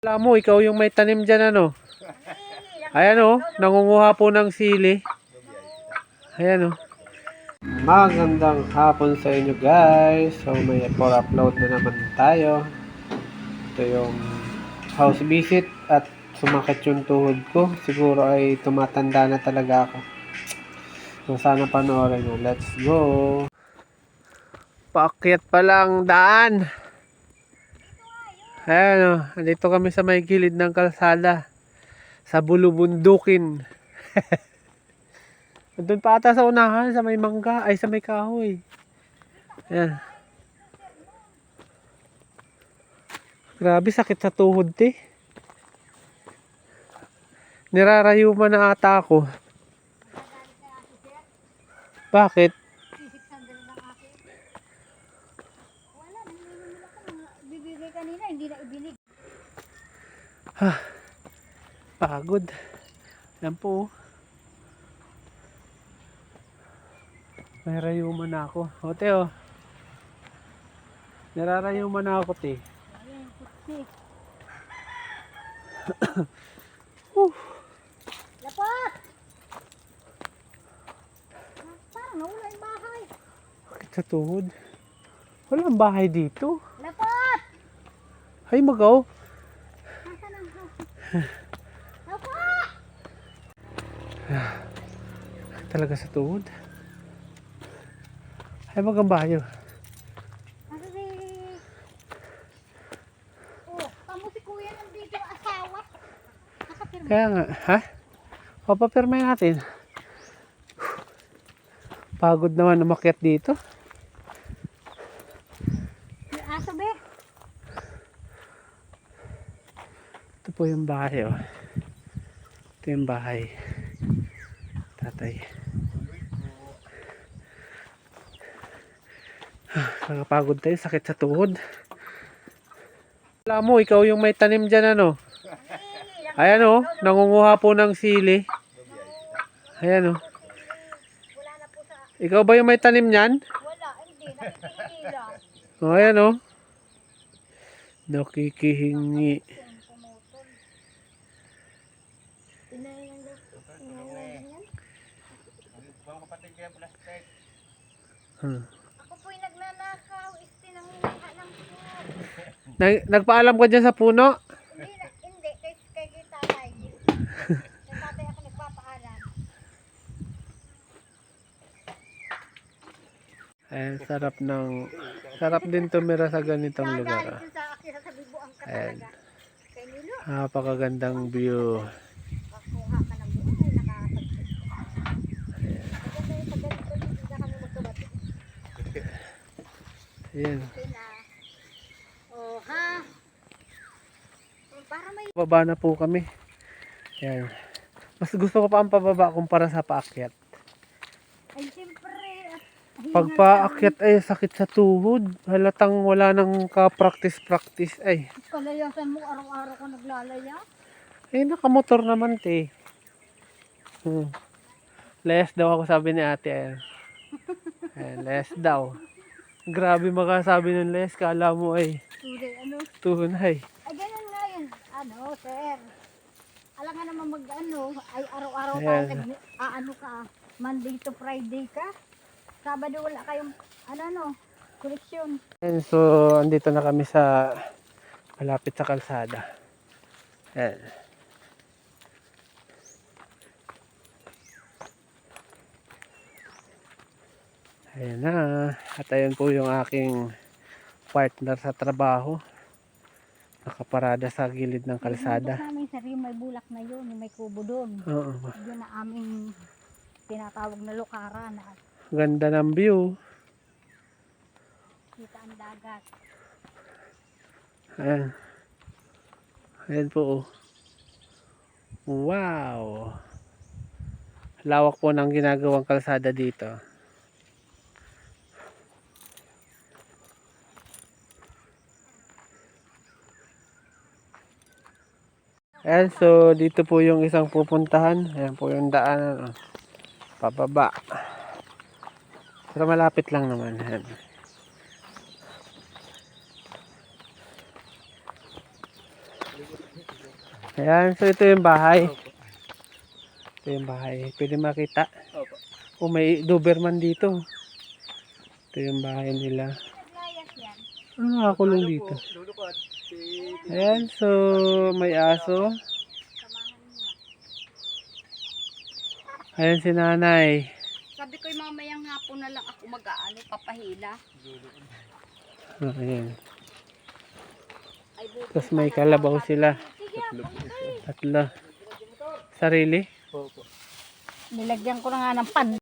Alam mo, ikaw yung may tanim dyan ano. Ayan o, nangunguha po ng sili. Ayan o. Magandang hapon sa inyo guys. So may for upload na naman tayo. Ito yung house visit at sumakit yung tuhod ko. Siguro ay tumatanda na talaga ako. So sana panoorin nyo. Let's go! Paakyat pa lang daan. Ayan o, andito kami sa may gilid ng kalsada. Sa bulubundukin. Doon pa ata sa unahan, sa may mangga, ay sa may kahoy. Ayan. Grabe, sakit sa tuhod, te. Nirarayuman na ata ako. Bakit? Bibigay kanina, hindi na ibinig. Pagod. Yan po. oh. May rayuman na ako. O, te, oh. Nirarayuman na ako, te. Lapot! Ah, Parang nawala yung bahay. Bakit sa tuhod? Walang bahay dito. Lapot! Ay, magaw. Nasaan ang house? Lapot! Talaga sa tuhod. Ay, magang. Nakapirma. Kaya nga, ha? Papapirmay natin. Pagod naman umakyat dito. Aso be. Ito po yung bahay, oh. Ito yung bahay. Tatay. Nakapagod tayo, sakit sa tuhod. Alam mo, ikaw yung may tanim dyan, ano? Ayan, oh. Nangunguha po ng sili. Ayan, oh. Wala. Ikaw ba yung may tanim niyan? Wala, hindi. Nakikihingi lang. Oh, ayan, oh. Nakikihingi. Pumutol. Inayan lang. Inayan yan. Hmm. Ako po'y nagnanakaw. Istinanguha ng food. Nag- nagpaalam ka dyan sa puno? Hindi hindi. Kay, kay, kay tatay. Kay tatay ako nagpapaalam. Ayan, sarap ng... Sarap din tumira sa ganitong lugar. Ah. Ayan. Napakagandang view. makuha ka Ha? Oh, Para may Baba na po kami. Ayan. Mas gusto ko pa ang pababa kumpara sa paakyat. Ay, siyempre. Pag paakyat ay sakit sa tuhod. Halatang wala nang ka-practice-practice ay. Kalayasan mo araw-araw ko naglalaya. Eh, nakamotor naman, te. Hmm. Less daw ako sabi ni ate. Ayan. Ayan, less daw. Grabe makasabi ng less. Kala mo ay Tuloy, ano? tunay. Ay, ganun nga yun. Ano, sir. Alam nga naman mag, ano, ay araw-araw ka, Ayan. nag, ah, ano ka, Monday to Friday ka. Sabado wala kayong, ano, ano, koleksyon. Ayan, so, andito na kami sa malapit sa kalsada. Ayan. Ayan na. At ayun po yung aking partner sa trabaho. Nakaparada sa gilid ng kalsada. Yung namin sa Rio, may bulak na yun, yung may kubo doon. Oo. Yun na aming tinatawag na lukaran na Ganda ng view. kita ang dagat. Ayan. Ayan po. oh. Wow. Lawak po ng ginagawang kalsada dito. Ayan, so dito po yung isang pupuntahan. Ayan po yung daanan. oh. Pababa. Pero malapit lang naman. Ayan. Ayan, so ito yung bahay. Ito yung bahay. Pwede makita. Opo. O may Doberman dito. Ito yung bahay nila. Ano nakakulong dito? Lulukad. Ayan, so may aso. Ayan si nanay. Sabi ko yung mamayang hapon na lang ako mag-aano, papahila. Ah, Ayan. Tapos may kalabaw sila. Tatlo. Sarili? Opo. Nilagyan ko na nga ng pan.